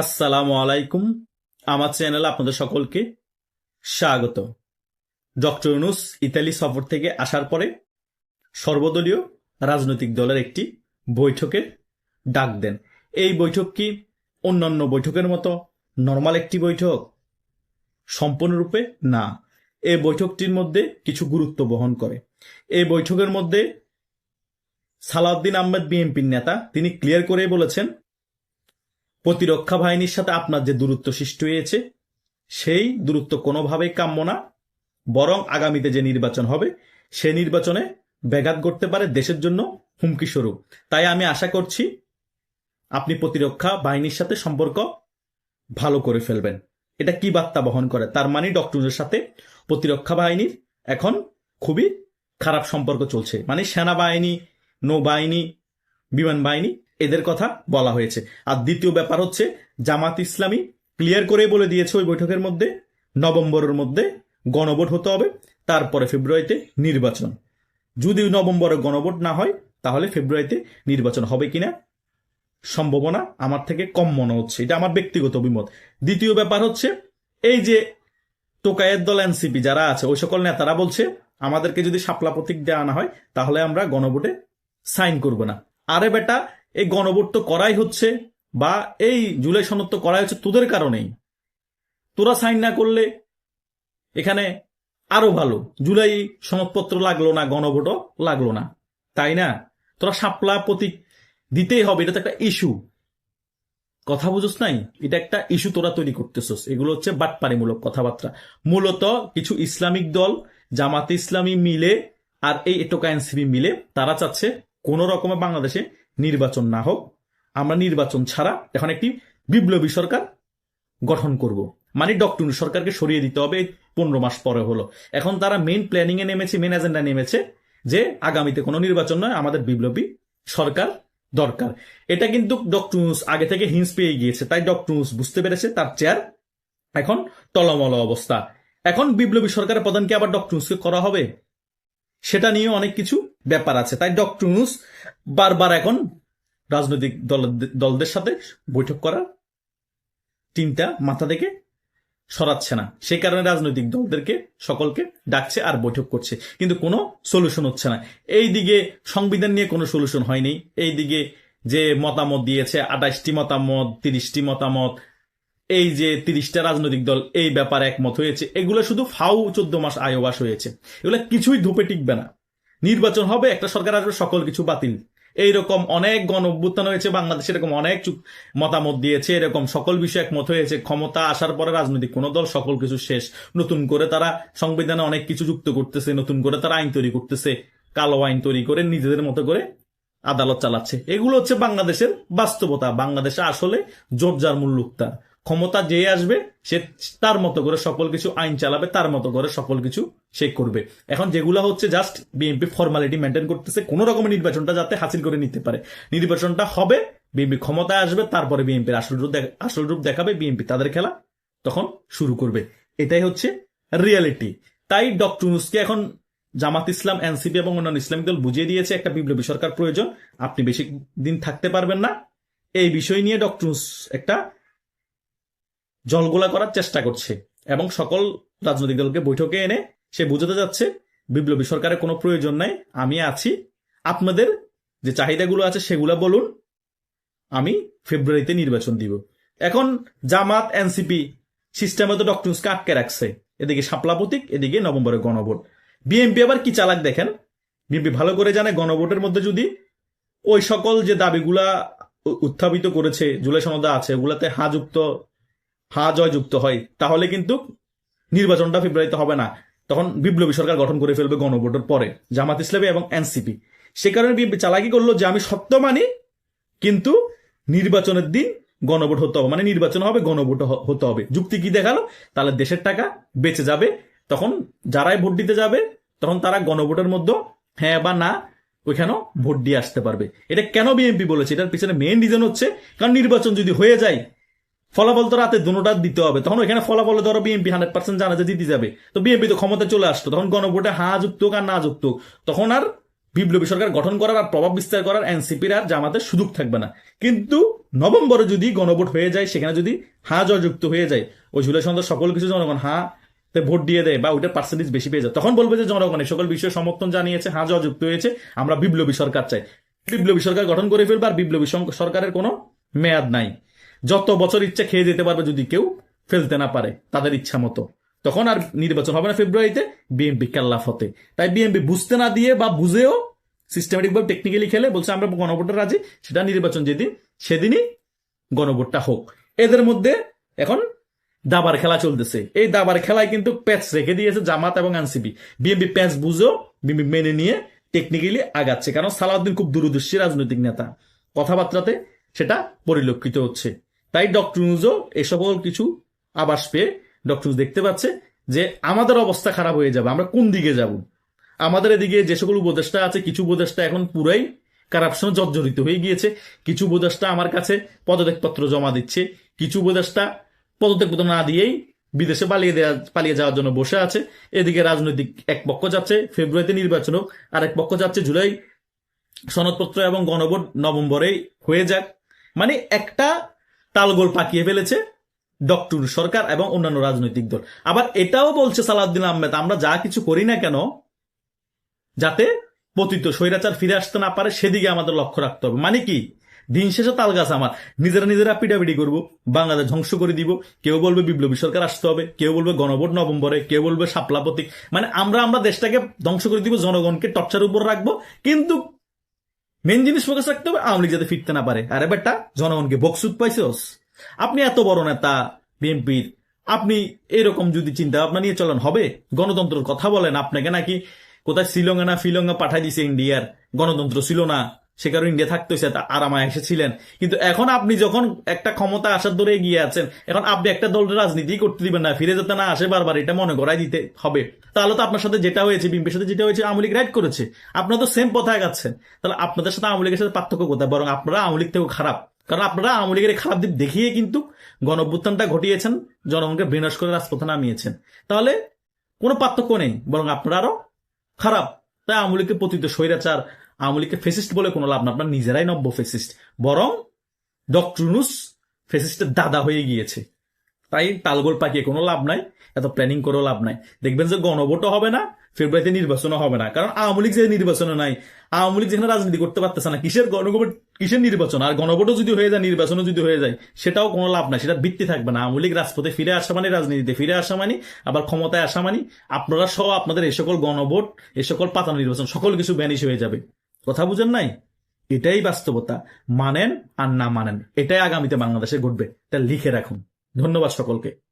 আসসালামু আলাইকুম। আমার চ্যানেলে আপনাদের সকলকে স্বাগত। ডক্টর ইউনুস ইতালি সফর থেকে আসার পরে সর্বদলীয় রাজনৈতিক দলের একটি বৈঠকের ডাক দেন। এই বৈঠক কি অন্যান্য বৈঠকের মতো নর্মাল একটি বৈঠক? সম্পূর্ণরূপে না। এই বৈঠকটির মধ্যে কিছু গুরুত্ব বহন করে। এই বৈঠকের মধ্যে সালাউদ্দিন আহমেদ বিএনপির নেতা, তিনি ক্লিয়ার করে বলেছেন প্রতিরক্ষা বাহিনীর সাথে আপনার যে দূরত্ব সৃষ্টি হয়েছে, সেই দূরত্ব কোনোভাবেই কাম্য না। বরং আগামীতে যে নির্বাচন হবে সেই নির্বাচনে ব্যাঘাত করতে পারে দেশের জন্য হুমকি স্বরূপ। তাই আমি আশা করছি আপনি প্রতিরক্ষা বাহিনীর সাথে সম্পর্ক ভালো করে ফেলবেন। এটা কি বার্তা বহন করে? তার মানে ডক্টরের সাথে প্রতিরক্ষা বাহিনীর এখন খুবই খারাপ সম্পর্ক চলছে। মানে সেনাবাহিনী, নৌবাহিনী, বিমান বাহিনী এদের কথা বলা হয়েছে। আর দ্বিতীয় ব্যাপার হচ্ছে, জামাত ইসলামী ক্লিয়ার করে বলে দিয়েছে ওই বৈঠকের মধ্যে, নভেম্বরের মধ্যে গণভোট হতে হবে, তারপরে ফেব্রুয়ারিতে নির্বাচন। যদি নভেম্বরে গণভোট না হয়, তাহলে ফেব্রুয়ারিতে নির্বাচন হবে কিনা? সম্ভাবনা আমার থেকে কম মনে হচ্ছে। এটা আমার ব্যক্তিগত অভিমত। দ্বিতীয় ব্যাপার হচ্ছে, এই যে টোকায়ের দল এনসিপি যারা আছে, ওই সকল নেতারা বলছে, আমাদেরকে যদি শাপলা প্রতীক দেওয়া না হয়, তাহলে আমরা গণভোটে সাইন করব না। আরে বেটা এই গণভোট তো করাই হচ্ছে বা এই জুলাই সনদ তো করাই হচ্ছে তোদের কারণেই। তোরা সাইন না করলে এখানে আরও ভালো। জুলাই সনদপত্র লাগল না, গণভোটও লাগল না। তাই না? তোরা সাপলা প্রতীক দিতেই হবে, এটা তো একটা ইস্যু। কথা বুঝোস নাই? এটা একটা ইস্যু তোরা তৈরি করতেছস। এগুলো হচ্ছে বাটপারিমূলক কথাবার্তা। মূলত কিছু ইসলামিক দল, জামাতে ইসলামী মিলে আর এই এটোকা এনসিবি মিলে তারা চাচ্ছে কোন রকমে বাংলাদেশে নির্বাচন না হোক, আমরা নির্বাচন ছাড়া এখন একটি বিপ্লবী সরকার গঠন করব। মানে ডক্টর সরকারকে সরিয়ে দিতে হবে পনেরো মাস পরে হলো। এখন তারা মেন প্ল্যানিং এ নেমেছে মেন এজেন্ডা নেমেছে যে আগামীতে কোনো নির্বাচন নয়, আমাদের বিপ্লবী সরকার দরকার। এটা কিন্তু ডক্টর আগে থেকে হিংস পেয়ে গিয়েছে, তাই ডক্টর বুঝতে পেরেছে তার চেয়ার এখন টলমল অবস্থা। এখন বিপ্লবী সরকারের প্রধানকে আবার ডক্টর করা হবে? সেটা নিয়ে অনেক কিছু ব্যাপার আছে। তাই ডক্টর ইউনুস বারবার এখন রাজনৈতিক দল, দলদের সাথে বৈঠক করার টিমটা মাথা থেকে সরাচ্ছে না। সেই কারণে রাজনৈতিক দলদেরকে, সকলকে ডাকছে আর বৈঠক করছে। কিন্তু কোনো সলিউশন হচ্ছে না। এই দিকে সংবিধান নিয়ে কোনো সলিউশন হয়নি। এই দিকে যে মতামত দিয়েছে, আঠাশটি মতামত, তিরিশটি মতামত, এই যে তিরিশটা রাজনৈতিক দল, এই ব্যাপারে একমত হয়েছে। এগুলো শুধু ফাউ চোদ্দ মাস আয়োবাস হয়েছে। এগুলো কিছুই ধূপে টিকবে না। নির্বাচন হবে, একটা সরকার আসবে, সকল কিছু বাতিল। এইরকম অনেক গণ অভ্যুত্থান হয়েছে বাংলাদেশে, এরকম অনেক মতামত দিয়েছে, এরকম সকল বিষয়ে একমত হয়েছে। ক্ষমতা আসার পরে রাজনৈতিক কোন দল সকল কিছু শেষ। নতুন করে তারা সংবিধানে অনেক কিছু যুক্ত করতেছে, নতুন করে তারা আইন তৈরি করতেছে, কালো আইন তৈরি করে নিজেদের মতো করে আদালত চালাচ্ছে। এগুলো হচ্ছে বাংলাদেশের বাস্তবতা, বাংলাদেশে আসলে জোর যার মূল্যুক্তার ক্ষমতা যে আসবে, সে তার মতো করে সকল কিছু আইন চালাবে, তার মতো করে সকল কিছু সে করবে। এখন যেগুলো হচ্ছে জাস্ট বিএনপি ফর্মালিটি মেনটেন করতেছে, কোন রকমের নির্বাচনটা যাতে হাসিল করে নিতে পারে। নির্বাচনটা হবে বিএনপি ক্ষমতায় আসবে, তারপরে বিএনপির আসল রূপ আসল রূপ দেখাবে বিএনপি তাদের খেলা তখন শুরু করবে। এটাই হচ্ছে রিয়ালিটি তাই ডক্টর ইউনুসকে এখন জামাত ইসলাম এনসিপি এবং অন্যান্য ইসলামিক দল বুঝিয়ে দিয়েছে, একটা বিপ্লবী সরকার প্রয়োজন। আপনি বেশি দিন থাকতে পারবেন না। এই বিষয় নিয়ে ডক্টর একটা জলগোলা করার চেষ্টা করছে এবং সকল রাজনৈতিক দলকে বৈঠকে এনে সে বুঝাতে যাচ্ছে, বিপ্লবী সরকারের কোনো প্রয়োজন নাই, আমি আছি। আপনাদের যে চাহিদাগুলো আছে সেগুলো বলুন। আমি ফেব্রুয়ারিতে নির্বাচন দিব। এখন জামাত, এনসিপি সিস্টেমে তো ডক্টরসকে আটকে রাখছে। এদিকে শাপলা প্রতীক, এদিকে নভেম্বরের গণভোট। বিএনপি আবার কি চালাক দেখেন? বিএনপি ভালো করে জানে গণভোটের মধ্যে যদি ওই সকল যে দাবিগুলা উত্থাপিত করেছে, জুলাই সনদা আছে, ওগুলাতে হা যুক্ত হা জয় যুক্ত হয়, তাহলে কিন্তু নির্বাচনটা ফেব্রুয়ারিতে হবে না। তখন বিপ্লবী সরকার গঠন করে ফেলবে গণভোটের পরে, জামাত ইসলামী এবং এনসিপি। সে কারণে চালাকি করল যে, আমি সত্য মানি, কিন্তু নির্বাচনের দিন গণভোট হতে হবে। মানে নির্বাচন হবে, গণভোট হতে হবে। যুক্তি কি দেখাল? তাহলে দেশের টাকা বেঁচে যাবে। তখন যারাই ভোট দিতে যাবে, তখন তারা গণভোটের মধ্যে হ্যাঁ বা না ওইখানেও ভোট দিয়ে আসতে পারবে। এটা কেন বিএনপি বলেছে? এটার পিছনে মেইন রিজন হচ্ছে, কারণ নির্বাচন যদি হয়ে যায় ফলাফল তো রাতে দুটা দিতে হবে। তখন ওইখানে ফলাফলে ধরো বিএনপি হান্ড্রেড পার্সেন্ট জানা যে দিতে যাবে। তো বিএনপি তো ক্ষমতা চলে আসতো। তখন গণভোটে হা যুক্ত আর না যুক্ত তখন আর বিপ্লবী সরকার গঠন করার আর প্রভাব বিস্তার করার এনসিপির আর জামাতের সুযোগ থাকবে না। কিন্তু নভেম্বরে যদি গণভোট হয়ে যায়, সেখানে যদি হা জয়যুক্ত হয়ে যায়, ওই জুলাই সন্ধ্যা সকল কিছু জনগণ হা ভোট দিয়ে দেয় বা ওইটার পার্সেন্টেজ বেশি পেয়ে যায়। তখন বলবে যে জনগণ সকল বিষয়ে সমর্থন জানিয়েছে, হা জয়যুক্ত হয়েছে, আমরা বিপ্লবী সরকার চাই। বিপ্লবী সরকার গঠন করে ফেলবে আর বিপ্লবী সরকারের কোনো মেয়াদ নাই। যত বছর ইচ্ছা খেয়ে যেতে পারবে যদি কেউ ফেলতে না পারে, তাদের ইচ্ছা মতো। তখন আর নির্বাচন হবে না ফেব্রুয়ারিতে বিএনপি কেল্লাফ হতে তাই বিএনপি বুঝতে না দিয়ে বা বুঝেও সিস্টেমেটিক ভাবে টেকনিক্যালি খেলে, বলছে আমরা গণভোটে রাজি, সেটা নির্বাচন যেদিন, সেদিনই গণভোটটা হোক। এদের মধ্যে এখন দাবার খেলা চলতেছে। এই দাবার খেলায় কিন্তু প্যাচ রেখে দিয়েছে জামাত এবং এনসিপি বিএনপি প্যাচ বুঝেও বিএনপি মেনে নিয়ে টেকনিক্যালি আগাচ্ছে। কারণ সালাউদ্দিন খুব দূরদর্শী রাজনৈতিক নেতা। কথাবার্তাতে সেটা পরিলক্ষিত হচ্ছে। তাই ডক্টর নিউজও এ সকল কিছু আবাস পেয়ে ডক্টর নিউজ দেখতে পাচ্ছে যে আমাদের অবস্থা খারাপ হয়ে যাবে, আমরা কোন দিকে যাব? আমাদের এদিকে যে সকল উপদেষ্টা আছে, কিছু উপদেষ্টা এখন পুরাই কারাপশন জর্জরিত হয়ে গিয়েছে, কিছু উপদেষ্টা আমার কাছে পদত্যাগপত্র জমা দিচ্ছে, কিছু উপদেষ্টা পদত্যাগপত্র না দিয়েই বিদেশে পালিয়ে দেওয়া পালিয়ে যাওয়ার জন্য বসে আছে, এদিকে রাজনৈতিক এক পক্ষ যাচ্ছে, ফেব্রুয়ারিতে নির্বাচন হোক, আর এক পক্ষ যাচ্ছে জুলাই সনদপত্র এবং গণভোট নভেম্বরেই হয়ে যাক। মানে একটা তালগোল পাকিয়ে ফেলেছে ডক্টর সরকার এবং অন্যান্য রাজনৈতিক দল। আবার এটাও বলছে সালাউদ্দিন আহমেদ, আমরা যা কিছু করি না কেন, যাতে পতিত স্বৈরাচার ফিরে আসতে না পারে, সেদিকে আমাদের লক্ষ্য রাখতে হবে। মানে কি? দিন শেষে তাল গাছ আমার। নিজেরা নিজেরা পিটাপিটি করব, বাংলাদেশ ধ্বংস করে দিব। কেউ বলবে বিপ্লবী সরকার আসতে হবে, কেউ বলবে গণভোট নভেম্বরে, কেউ বলবে শাপলা প্রতীক। মানে আমরা আমরা দেশটাকে ধ্বংস করে দিব, জনগণকে টর্চার উপর রাখব। কিন্তু মেন জিনিস ফোকাস রাখতে হবে, আওয়ামী যাতে ফিরতে না পারে। আরে বেটা, জনগণকে বকসুদ পাইছস? আপনি এত বড় নেতা, বিএনপির, আপনি এরকম যদি চিন্তা ভাবনা নিয়ে চলেন, হবে? গণতন্ত্রের কথা বলেন, আপনাকে নাকি কোথায় শ্রীলঙ্কা না ফিলঙ্গা পাঠাই দিছে ইন্ডিয়ার গণতন্ত্র ছিল না। সে কারণে ইন্ডিয়া থাকতে হয়েছে তা আরামায় এসেছিলেন। কিন্তু এখন আপনি যখন একটা ক্ষমতা আসার ধরে এগিয়ে আছেন, এখন আপনি একটা দলের রাজনীতি করতে দিবেন না, ফিরে যেতে না আসে বারবার, এটা মনে করাই দিতে হবে। তাহলে তো আপনার সাথে যেটা হয়েছে, বিএনপির সাথে যেটা হয়েছে, আওয়ামী লীগ রাইট করেছে। আপনারা তো সেম পথায় গাচ্ছেন তাহলে আপনাদের সাথে আওয়ামী লীগের সাথে পার্থক্য কোথায়? বরং আপনারা আওয়ামী লীগ থেকেও খারাপ। কারণ আপনারা আওয়ামী লীগের খারাপ দিক দেখিয়ে কিন্তু গণ অভ্যুত্থানটা ঘটিয়েছেন, জনগণকে বিনাশ করে রাজপথে নামিয়েছেন। তাহলে কোনো পার্থক্য নেই, বরং আপনারা আরও খারাপ। তাই আওয়ামী লীগকে পতিত স্বৈরাচার আওয়ামী লীগকে ফেসিস্ট বলে কোনো লাভ না। আপনার নিজেরাই নব্য ফেসিস্ট বরং ডক্টরনুস ফেসিস্টের দাদা হয়ে গিয়েছে। তাই তালগোল পাকিয়ে কোনো লাভ নাই, এত প্ল্যানিং করেও লাভ নাই। দেখবেন যে গণভোটও হবে না ফেব্রুয়ারিতে নির্বাচনও হবে না। কারণ আওয়ামী লীগ যে নির্বাচনে নাই, আওয়ামী লীগ যেখানে রাজনীতি করতে পারতেছে না, কিসের গণভোট কিসের নির্বাচন? আর গণভোটও যদি হয়ে যায়, নির্বাচনও যদি হয়ে যায়, সেটাও কোনো লাভ নাই, সেটা ভিত্তি থাকবে না। আওয়ামী লীগ রাজপথে ফিরে আসা মানে রাজনীতিতে ফিরে আসা মানে আবার ক্ষমতায় আসা মানে আপনারা সহ আপনাদের এই সকল গণভোট এই সকল পাতানো নির্বাচন, সকল কিছু ব্যানিশ হয়ে যাবে। কথা বুঝেন নাই? এটাই বাস্তবতা। মানেন আর না মানেন, এটাই আগামীতে বাংলাদেশে ঘটবে। তা লিখে রাখুন। ধন্যবাদ সকলকে।